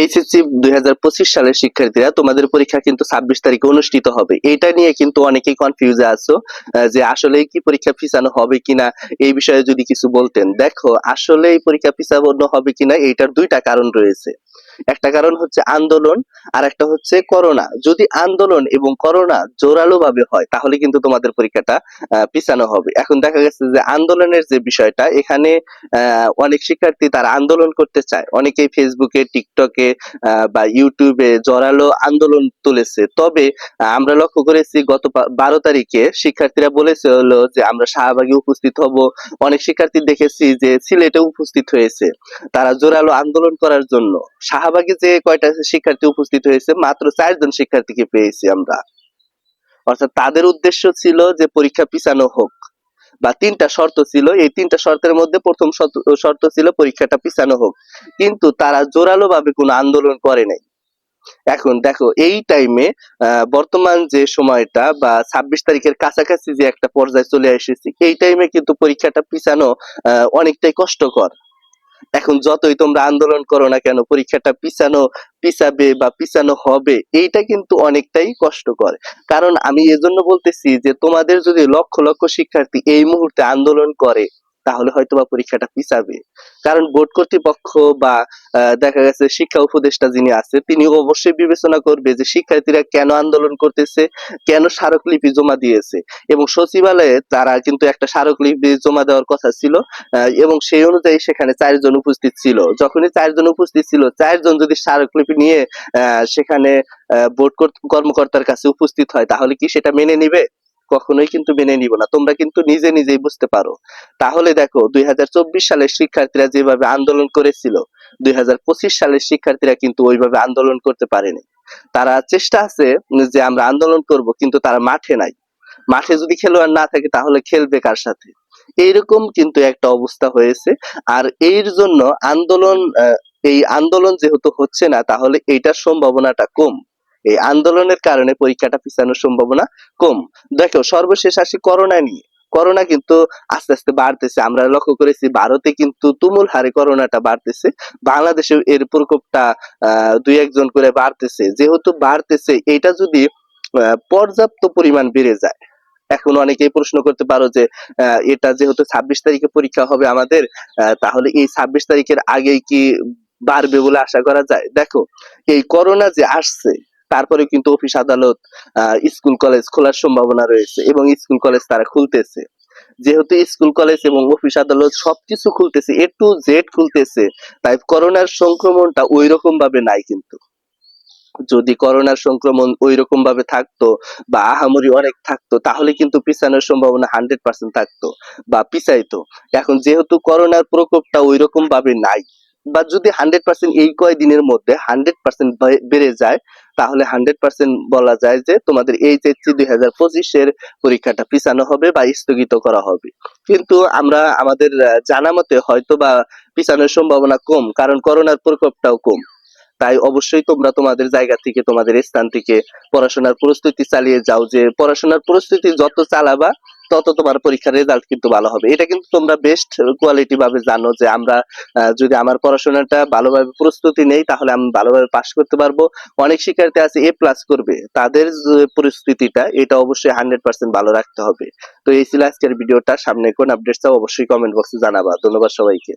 HSC দুই হাজার পঁচিশ সালের শিক্ষার্থীরা তোমাদের পরীক্ষা কিন্তু ছাব্বিশ তারিখে অনুষ্ঠিত হবে। এটা নিয়ে কিন্তু অনেকেই কনফিউজে আছো যে আসলে কি পরীক্ষা হবে কিনা, এই বিষয়ে যদি কিছু বলতেন। দেখো, আসলে এই পরীক্ষা হবে কিনা, এইটার দুইটা কারণ রয়েছে। একটা কারণ হচ্ছে আন্দোলন, আর একটা হচ্ছে করোনা। যদি আন্দোলন এবং করোনা জোরালো ভাবে হয়, তাহলে কিন্তু তোমাদের পরীক্ষাটা পিছানো হবে। এখন দেখা গেছে যে আন্দোলনের যে বিষয়টা, এখানে অনেক শিক্ষার্থী তারা আন্দোলন করতে চায়। অনেকেই ফেসবুকে টিকটকে বা ইউটিউবে জোরালো আন্দোলন তুলেছে। তবে আমরা লক্ষ্য করেছি গত বারো তারিখে শিক্ষার্থীরা বলেছে হলো যে, আমরা শাহবাগে উপস্থিত হব। অনেক শিক্ষার্থী দেখেছি যে, সিলেটে উপস্থিত হয়েছে। তারা জোরালো আন্দোলন করার জন্য। শাহবাগে যে কয়টা শিক্ষার্থী উপস্থিত হয়েছে, মাত্র চারজন শিক্ষার্থীকে পেয়েছি আমরা। অর্থাৎ তাদের উদ্দেশ্য ছিল যে, পরীক্ষা পিছানো হোক। বা তিনটা শর্ত ছিল, এই তিনটা শর্তের মধ্যে প্রথম শর্ত- ছিল পরীক্ষাটা পিছানো হোক। কিন্তু তারা জোরালো ভাবে কোনো আন্দোলন করে নাই। এখন দেখো, এই টাইমে বর্তমান যে সময়টা বা ছাব্বিশ তারিখের কাছাকাছি যে একটা পর্যায়ে চলে এসেছি, এই টাইমে কিন্তু পরীক্ষাটা পিছানো অনেকটাই কষ্টকর। এখন যতই তোমরা আন্দোলন করো না কেন, পরীক্ষাটা পিছানো, পিছাবে বা পিছানো হবে, এইটা কিন্তু অনেকটাই কষ্টকর। কারণ আমি এজন্য বলতেছি যে তোমাদের যদি লক্ষ লক্ষ শিক্ষার্থী এই মুহূর্তে আন্দোলন করে তাহলে হয়তো বা পরীক্ষাটা পিছাবে। কারণ বোর্ড কর্তৃপক্ষ বা দেখা গেছে শিক্ষা উপদেষ্টা যিনি আছে, তিনি অবশ্যই বিবেচনা করবে যে শিক্ষার্থীরা কেন আন্দোলন করতেছে, কেন স্মারকলিপি জমা দিয়েছে। এবং সচিবালয়ে তারা কিন্তু একটা স্মারকলিপি জমা দেওয়ার কথা ছিল এবং সেই অনুযায়ী সেখানে চারজন উপস্থিত ছিল। যখনই চারজন উপস্থিত ছিল, চারজন যদি স্মারকলিপি নিয়ে সেখানে বোর্ড কর্মকর্তার কাছে উপস্থিত হয়, তাহলে কি সেটা মেনে নিবে? কখনোই কিন্তু মেনে নিব না। তোমরা কিন্তু নিজে নিজেই বুঝতে পারো। তাহলে দেখো, দুই সালের শিক্ষার্থীরা যেভাবে আন্দোলন করেছিল, দুই সালের শিক্ষার্থীরা কিন্তু ওইভাবে আন্দোলন করতে পারেনি। তারা চেষ্টা আছে যে আমরা আন্দোলন করব, কিন্তু তারা মাঠে নাই। মাঠে যদি খেলোয়াড় না থাকে, তাহলে খেলবে কার সাথে? এইরকম কিন্তু একটা অবস্থা হয়েছে। আর এর জন্য আন্দোলন এই আন্দোলন যেহেতু হচ্ছে না, তাহলে এইটার সম্ভাবনাটা কম। এই আন্দোলনের কারণে পরীক্ষাটা পিছানোর সম্ভাবনা কম। দেখো, সর্বশেষ আসি করোনা নিয়ে। করোনা কিন্তু আস্তে আস্তে বাড়তেছে। আমরা লক্ষ্য করেছি, ভারতে কিন্তু তুমুল হারে করোনাটা বাড়তেছে। বাংলাদেশে এর প্রকোপটা দুই একজন করে বাড়তেছে। যেহেতু বাড়তেছে, এটা যদি পর্যাপ্ত পরিমাণ বেড়ে যায়, এখন অনেকেই প্রশ্ন করতে পারো যে এটা যেহেতু ছাব্বিশ তারিখে পরীক্ষা হবে আমাদের তাহলে এই ছাব্বিশ তারিখের আগেই কি বাড়বে বলে আশা করা যায়? দেখো, এই করোনা যে আসছে তারপরে কিন্তু অফিস আদালত স্কুল কলেজ খোলার সম্ভাবনা রয়েছে এবং স্কুল কলেজ তারা খুলতেছে। যেহেতু স্কুল কলেজ এবং অফিস আদালত সবকিছু খুলতেছে, এ টু জেড খুলতেছে, তাই করোনার সংক্রমণটা ওই রকম ভাবে নাই কিন্তু। যদি করোনার সংক্রমণ ওই রকম ভাবে থাকতো বা আহামরি অনেক থাকতো, তাহলে কিন্তু পিছানোর সম্ভাবনা হান্ড্রেড পার্সেন্ট থাকতো বা পিছাইতো। এখন যেহেতু করোনার প্রকোপটা ওই রকম ভাবে নাই বা যদি হান্ড্রেড পার্সেন্ট এই কয়দিনের মধ্যে হান্ড্রেড পার্সেন্ট বেড়ে যায়, তাহলে হান্ড্রেড পার্সেন্ট বলা যায় যে তোমাদের এইচএসসি দুই হাজার পঁচিশের পরীক্ষাটা পিছানো হবে বা স্থগিত করা হবে। কিন্তু আমরা আমাদের জানা মতে হয়তো বা পিছানোর সম্ভাবনা কম, কারণ করোনার প্রকোপটাও কম। তাই অবশ্যই তোমরা তোমাদের জায়গা থেকে, তোমাদের স্থান থেকে পড়াশোনার প্রস্তুতি চালিয়ে যাও যে পড়াশোনার প্রস্তুতি যত চালাবা তত তোমার পরীক্ষার রেজাল্ট কিন্তু ভালো হবে। এটা কিন্তু তোমরা বেস্ট কোয়ালিটি ভাবে জানো যে আমরা যদি আমার পড়াশোনাটা ভালোভাবে প্রস্তুতি নেই, তাহলে আমি ভালোভাবে পাশ করতে পারব। অনেক শিক্ষার্থী আছে এ প্লাস করবে। তাদের পরিস্থিতিটা, এটা অবশ্যই হান্ড্রেড পার্সেন্ট ভালো রাখতে হবে। তো এই ছিল আজকের ভিডিওটা। সামনে কোন আপডেট চাও অবশ্যই কমেন্ট বক্সে জানাবা। ধন্যবাদ সবাইকে।